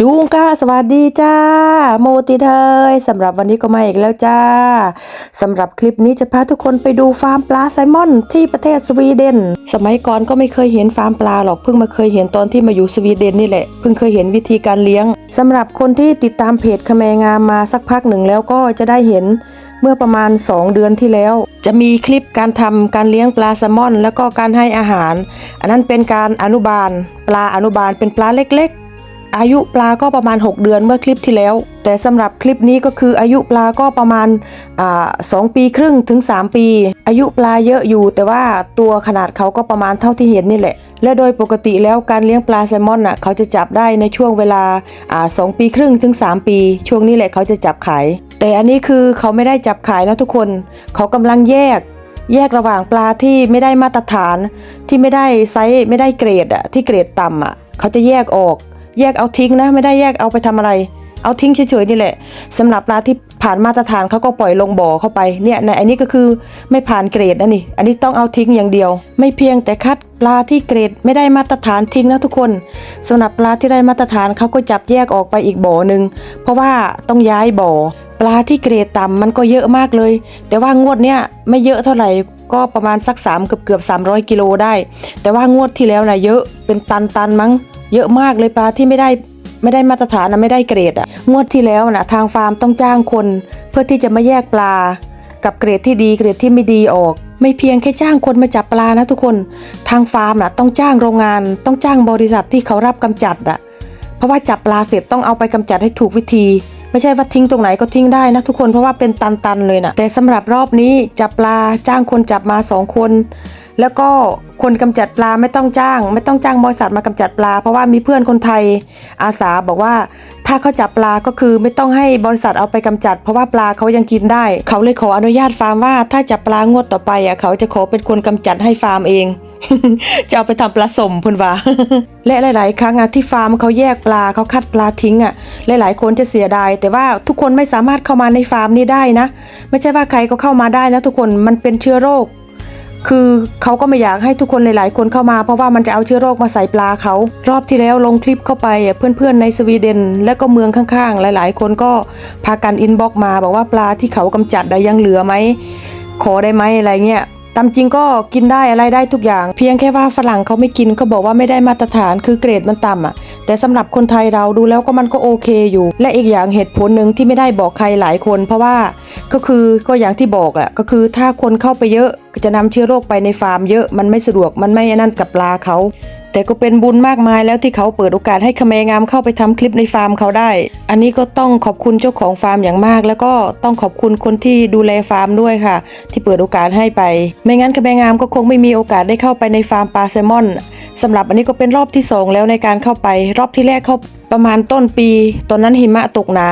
จูงก้าสวัสดีจ้า โมติเทยสำหรับวันนี้ก็มาอีกแล้วจ้าสำหรับคลิปนี้จะพาทุกคนไปดูฟาร์มปลาไซมอน ที่ประเทศสวีเดน สมัยก่อนก็ไม่เคยเห็นฟาร์มปลาหรอกเพิ่งมาเคยเห็นตอนที่มาอยู่สวีเดนนี่แหละเพิ่งเคยเห็นวิธีการเลี้ยงสำหรับคนที่ติดตามเพจคแมงามมาสักพักหนึ่งแล้วก็จะได้เห็นเมื่อประมาณ 2 เดือนที่แล้ว จะมีคลิปการทำการเลี้ยงปลาแซลมอน แล้วก็การให้อาหาร อันนั้นเป็นการอนุบาล ปลาอนุบาลเป็นปลาเล็กๆ อายุปลาก็ประมาณ 6 เดือนเมื่อคลิปที่แล้ว แต่สำหรับคลิปนี้ก็คืออายุปลาก็ประมาณสองปีครึ่งถึง 3 ปี อายุปลาเยอะอยู่ แต่ว่าตัวขนาดเขาก็ประมาณเท่าที่เห็นนี่แหละ และโดยปกติแล้วการเลี้ยงปลาแซลมอนน่ะเขาจะจับได้ในช่วงเวลาสองปีครึ่งถึง 3 ปี ช่วงนี้แหละเขาจะจับขาย แต่อันนี้คือเขาไม่ได้จับขายนะทุกคน เขากำลังแยกแยกระหว่างปลาที่ไม่ได้มาตรฐานที่ไม่ได้ไซส์ไม่ได้เกรดอะที่เกรดต่ำอะเขาจะแยกออก แยกเอาทิ้งนะ ไม่ได้แยกเอาไปทำอะไร เอาทิ้งเฉยๆนี่แหละสำหรับปลาที่ผ่านมาตรฐานเขาก็ปล่อยลงบ่อเข้าไปเนี่ยในอันนี้ก็คือไม่ผ่านเกรดนะนี่ อันนี้ต้องเอาทิ้งอย่างเดียว ไม่เพียงแต่คัดปลาที่เกรดไม่ได้มาตรฐานทิ้งนะทุกคนสำหรับปลาที่ได้มาตรฐานเขาก็จับแยกออกไปอีกบ่อหนึ่งเพราะว่าต้องย้ายบ่อปลาที่เกรดต่ำมันก็เยอะมากเลย แต่ว่างวดเนี้ยไม่เยอะเท่าไหร่ก็ประมาณสัก3เกือบเกือบ300 กิโลได้ แต่ว่างวดที่แล้วนะเยอะเป็นตันตันๆมั้ง เยอะมากเลยปลาที่ไม่ได้ไม่ได้มาตรฐานนะไม่ได้เกรดอะงวดที่แล้วนะทางฟาร์มต้องจ้างคน เพื่อที่จะมาแยกปลา กับเกรดที่ดีเกรดที่ไม่ดีออก ไม่เพียงแค่จ้างคนมาจับปลานะทุกคน ทางฟาร์มนะต้องจ้างโรงงาน ต้องจ้างบริษัทที่เขารับกำจัดอะเพราะว่าจับปลาเสร็จต้องเอาไปกำจัดให้ถูกวิธี ไม่ใช่ว่าทิ้งตรงไหนก็ทิ้งได้นะทุกคนเพราะว่าเป็นตันๆเลยนะแต่สำหรับรอบนี้จับปลาจ้างคนจับมาสองคน แล้วก็คนกำจัดปลาไม่ต้องจ้าง ไม่ต้องจ้างบริษัทมากำจัดปลา เพราะว่ามีเพื่อนคนไทยอาสาบอกว่า ถ้าเขาจับปลาก็คือไม่ต้องให้บริษัทเอาไปกำจัด เพราะว่าปลาเขายังกินได้ เขาเลยขออนุญาตฟาร์มว่าถ้าจับปลางวดต่อไปอะเขาจะขอเป็นคนกำจัดให้ฟาร์มเองจะเอาไปทำปลาสมพุ่นว่าและหลาย ๆ ครั้งอะที่ฟาร์มเขาแยกปลาเขาคัดปลาทิ้งอะหลาย ๆ คนจะเสียดายแต่ว่าทุกคนไม่สามารถเข้ามาในฟาร์มนี้ได้นะ ไม่ใช่ว่าใครก็เข้ามาได้นะทุกคนมันเป็นเชื้อโรค คือเขาก็ไม่อยากให้ทุกคนหลายๆ คนเข้ามาเพราะว่ามันจะเอาเชื้อโรคมาใส่ปลาเขา รอบที่แล้วลงคลิปเข้าไปเพื่อนๆ ในสวีเดน และก็เมืองข้างๆ หลายๆ คนก็พากันอินบ็อกมา บอกว่าปลาที่เขากำจัดได้ยังเหลือไหมขอได้ไหมอะไรเงี้ยตามจริงก็กินได้อะไรได้ทุกอย่าง เพียงแค่ว่าฝรั่งเขาไม่กินเขาบอกว่าไม่ได้มาตรฐานคือเกรดมันต่ำอะ แต่สำหรับคนไทยเราดูแล้วก็มันก็โอเคอยู่ และอีกอย่างเหตุผลหนึ่งที่ไม่ได้บอกใครหลายคน เพราะว่าก็คือก็อย่างที่บอกแหละก็คือถ้าคนเข้าไปเยอะก็จะนำเชื้อโรคไปในฟาร์มเยอะมันไม่สะดวกมันไม่นั่นกับปลาเขาแต่ก็เป็นบุญมากมายแล้วที่เขาเปิดโอกาสให้คแมงามเข้าไปทำคลิปในฟาร์มเขาได้ อันนี้ก็ต้องขอบคุณเจ้าของฟาร์มอย่างมาก แล้วก็ต้องขอบคุณคนที่ดูแลฟาร์มด้วยค่ะ ที่เปิดโอกาสให้ไป ไม่งั้นคแมงามก็คงไม่มีโอกาสได้เข้าไปในฟาร์มปลาแซลมอน สำหรับอันนี้ก็เป็นรอบที่สองแล้วในการเข้าไป รอบที่แรกเข้าประมาณต้นปี ตอนนั้นหิมะตกหนา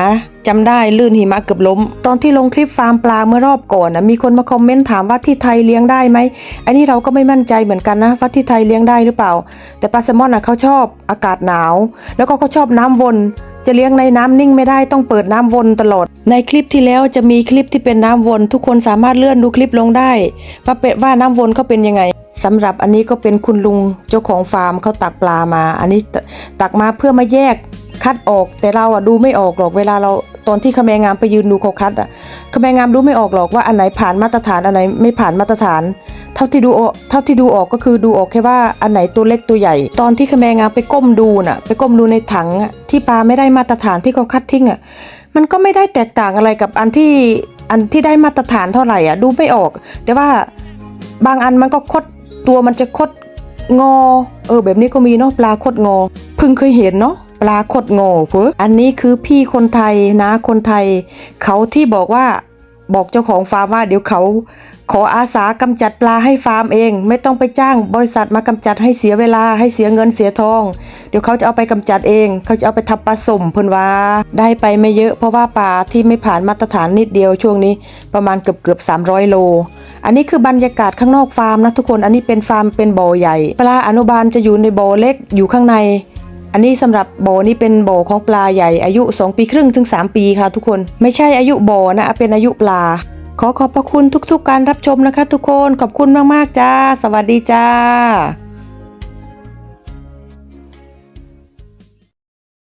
จำได้ลื่นหิมะเกือบล้ม ตอนที่ลงคลิปฟาร์มปลาเมื่อรอบก่อนนะมีคนมาคอมเมนต์ถามว่าที่ไทยเลี้ยงได้ไหมอันนี้เราก็ไม่มั่นใจเหมือนกันนะว่าที่ไทยเลี้ยงได้หรือเปล่า แต่ปลาแซลมอนนะเขาชอบอากาศหนาว แล้วก็เขาชอบน้ำวน จะเลี้ยงในน้ำนิ่งไม่ได้ต้องเปิดน้ำวนตลอด ในคลิปที่แล้วจะมีคลิปที่เป็นน้ำวน ทุกคนสามารถเลื่อนดูคลิปลงได้ว่าเป็ดว่าน้ำวนเขาเป็นยังไงสำหรับอันนี้ก็เป็นคุณลุงเจ้าของฟาร์มเขาตักปลามา อันนี้ตักมาเพื่อมาแยกคัดออก แต่เราอะดูไม่ออกหรอกเวลาเราตอนที่คแมงามไปยืนดูเขาคัดอะคแมงามดูไม่ออกหรอกว่าอันไหนผ่านมาตรฐานอันไหนไม่ผ่านมาตรฐาน เท่าที่ดูออกเท่าที่ดูออกก็คือดูออกแค่ว่าอันไหนตัวเล็กตัวใหญ่ ตอนที่คแมงาไปก้มดูน่ะ ไปก้มดูในถังที่ปลาไม่ได้มาตรฐานที่เขาคัดทิ้งอะมันก็ไม่ได้แตกต่างอะไรกับอันที่อันที่ได้มาตรฐานเท่าไหร่อะดูไม่ออก แต่ว่าบางอันมันก็คดตัวมันจะคดงอ เออ แบบนี้ก็มีเนาะปลาคดงอเพิ่งเคยเห็นเนาะปลาคดงอเพื่ออันนี้คือพี่คนไทยนะคนไทย เขาที่บอกว่าบอกเจ้าของฟาร์มว่าเดี๋ยวเขา ขออาสากำจัดปลาให้ฟาร์มเอง ไม่ต้องไปจ้างบริษัทมากำจัดให้เสียเวลาให้เสียเงินเสียทอง เดี๋ยวเขาจะเอาไปกำจัดเอง เขาจะเอาไปทำปลาสมเพิ่นว่าได้ไปไม่เยอะเพราะว่าปลาที่ไม่ผ่านมาตรฐานนิดเดียวช่วงนี้ ประมาณเกือบเกือบ300 โล อันนี้คือบรรยากาศข้างนอกฟาร์มนะทุกคนอันนี้เป็นฟาร์มเป็นบ่อใหญ่ ปลาอนุบาลจะอยู่ในบ่อเล็กอยู่ข้างในอันนี้สำหรับบ่อนี้เป็นบ่อของปลาใหญ่อายุ 2 ปีครึ่งถึง 3 ปีค่ะทุกคน ไม่ใช่อายุบ่อนะเป็นอายุปลา ขอขอบพระคุณทุกๆการรับชมนะคะ ทุกคนขอบคุณมากๆจ้า สวัสดีจ้า